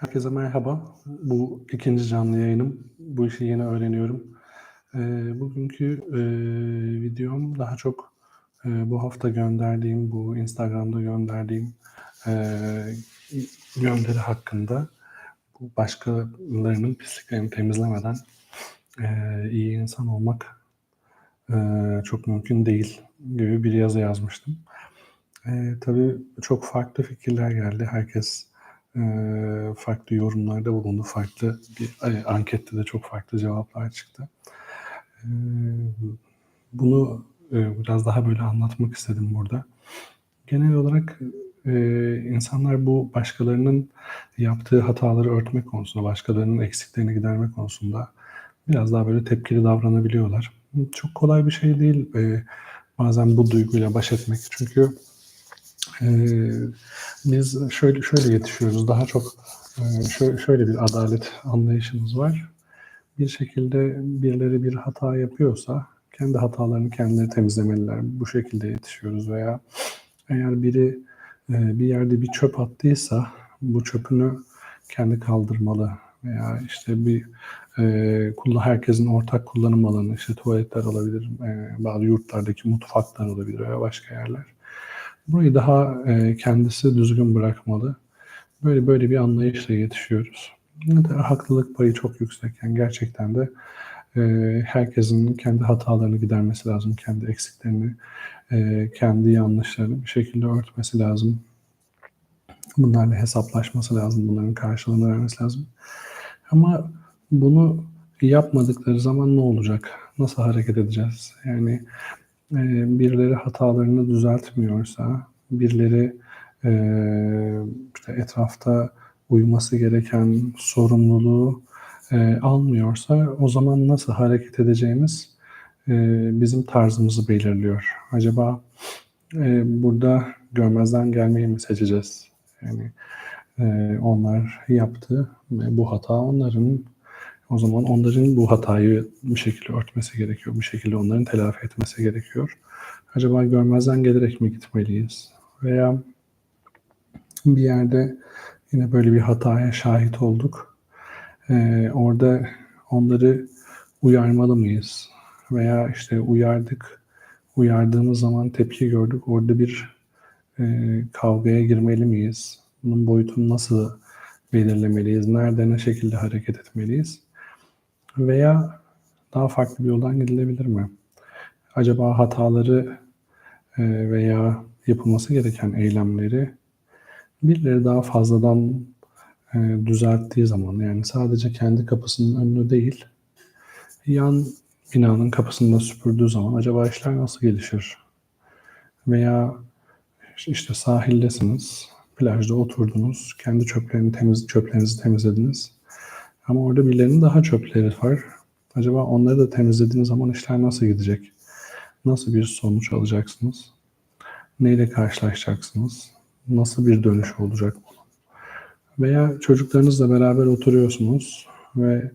Herkese merhaba. Bu ikinci canlı yayınım. Bu işi yeni öğreniyorum. Eee, bugünkü eee, videom daha çok eee, bu hafta gönderdiğim, bu Instagram'da gönderdiğim eee, gönderi hakkında. Bu başkalarının pisliklerini temizlemeden eee, iyi insan olmak eee, çok mümkün değil gibi bir yazı yazmıştım. Eee, tabii çok farklı fikirler geldi. Herkes farklı yorumlarda bulundu. Farklı bir ankette de çok farklı cevaplar çıktı. Bunu biraz daha böyle anlatmak istedim burada. Genel olarak insanlar bu başkalarının yaptığı hataları örtmek konusunda, başkalarının eksiklerini gidermek konusunda biraz daha böyle tepkili davranabiliyorlar. Çok kolay bir şey değil bazen bu duyguyla baş etmek. Çünkü ee, biz şöyle şöyle yetişiyoruz. Daha çok e, şöyle, bir adalet anlayışımız var. Bir şekilde birileri bir hata yapıyorsa kendi hatalarını kendileri temizlemeliler. Bu şekilde yetişiyoruz veya eğer biri e, bir yerde bir çöp attıysa bu çöpünü kendi kaldırmalı veya işte bir e, herkesin ortak kullanım alanı işte tuvaletler olabilir, e, bazı yurtlardaki mutfaklar olabilir veya başka yerler. Burayı daha e, kendisi düzgün bırakmalı. Böyle böyle bir anlayışla yetişiyoruz. Haklılık payı çok yüksek. Yani gerçekten de e, herkesin kendi hatalarını gidermesi lazım, kendi eksiklerini, e, kendi yanlışlarını bir şekilde örtmesi lazım. Bunlarla hesaplaşması lazım, bunların karşılığını vermesi lazım. Ama bunu yapmadıkları zaman ne olacak? Nasıl hareket edeceğiz? Yani e, birileri hatalarını düzeltmiyorsa, birileri e, işte etrafta uyması gereken sorumluluğu e, almıyorsa o zaman nasıl hareket edeceğimiz e, bizim tarzımızı belirliyor. Acaba e, burada görmezden gelmeyi mi seçeceğiz? Yani e, onlar yaptı bu hata onların o zaman onların bu hatayı bir şekilde örtmesi gerekiyor. Bir şekilde onların telafi etmesi gerekiyor. Acaba görmezden gelerek mi gitmeliyiz? Veya bir yerde yine böyle bir hataya şahit olduk. Ee, orada onları uyarmalı mıyız? Veya işte uyardık, uyardığımız zaman tepki gördük. Orada bir e, kavgaya girmeli miyiz? Bunun boyutunu nasıl belirlemeliyiz? Nerede, ne şekilde hareket etmeliyiz? Veya daha farklı bir yoldan gidilebilir mi? Acaba hataları e, veya yapılması gereken eylemleri birileri daha fazladan e, düzelttiği zaman yani sadece kendi kapısının önünü değil yan binanın kapısında süpürdüğü zaman acaba işler nasıl gelişir? Veya işte sahildesiniz, plajda oturdunuz, kendi çöplerini temiz, çöplerinizi temizlediniz. Ama orada birilerinin daha çöpleri var. Acaba onları da temizlediğiniz zaman işler nasıl gidecek? Nasıl bir sonuç alacaksınız? Neyle karşılaşacaksınız? Nasıl bir dönüş olacak bunun? Veya çocuklarınızla beraber oturuyorsunuz ve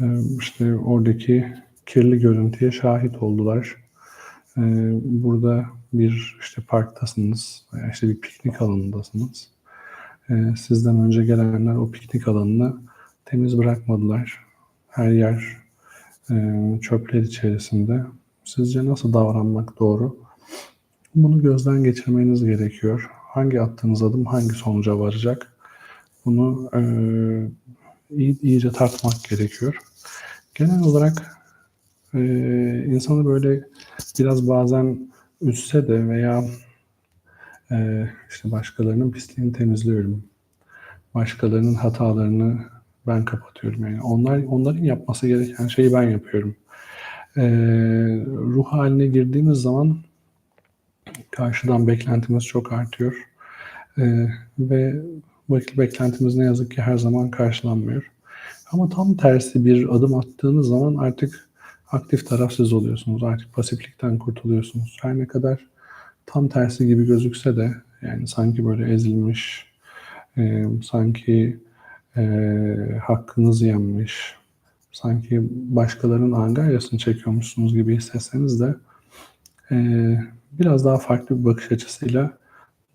e, işte oradaki kirli görüntüye şahit oldular. E, burada bir işte parktasınız veya işte bir piknik alanındasınız. E, sizden önce gelenler o piknik alanını temiz bırakmadılar. Her yer e, çöpler içerisinde. Sizce nasıl davranmak doğru? Bunu gözden geçirmeniz gerekiyor. Hangi attığınız adım hangi sonuca varacak? Bunu e, iyi, iyice tartmak gerekiyor. Genel olarak e, insanı böyle biraz bazen üzse de veya e, işte başkalarının pisliğini temizliyorum. Başkalarının hatalarını ben kapatıyorum. Yani onlar onların yapması gereken şeyi ben yapıyorum. Ee, ruh haline girdiğimiz zaman karşıdan beklentimiz çok artıyor. Ee, ve beklentimiz ne yazık ki her zaman karşılanmıyor. Ama tam tersi bir adım attığınız zaman artık aktif tarafsız oluyorsunuz. Artık pasiflikten kurtuluyorsunuz. Her ne kadar tam tersi gibi gözükse de yani sanki böyle ezilmiş, e, sanki e, hakkınız yenmiş, sanki başkalarının angaryasını çekiyormuşsunuz gibi hissetseniz de e, biraz daha farklı bir bakış açısıyla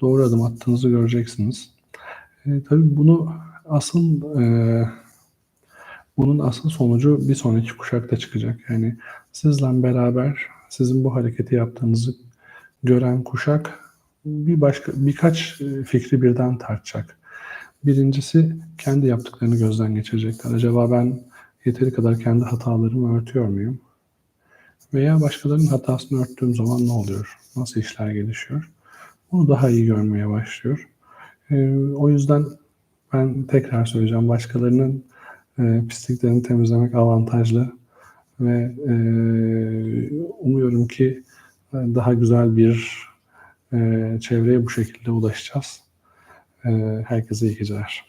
doğru adım attığınızı göreceksiniz. E, tabii bunu asıl e, bunun asıl sonucu bir sonraki kuşakta çıkacak. Yani sizle beraber sizin bu hareketi yaptığınızı gören kuşak bir başka birkaç e, fikri birden tartacak. Birincisi kendi yaptıklarını gözden geçirecekler. Acaba ben yeteri kadar kendi hatalarımı örtüyor muyum? Veya başkalarının hatasını örttüğüm zaman ne oluyor? Nasıl işler gelişiyor? Bunu daha iyi görmeye başlıyor. Ee, o yüzden ben tekrar söyleyeceğim. Başkalarının e, pisliklerini temizlemek avantajlı ve e, umuyorum ki e, daha güzel bir e, çevreye bu şekilde ulaşacağız. E, herkese iyi geceler.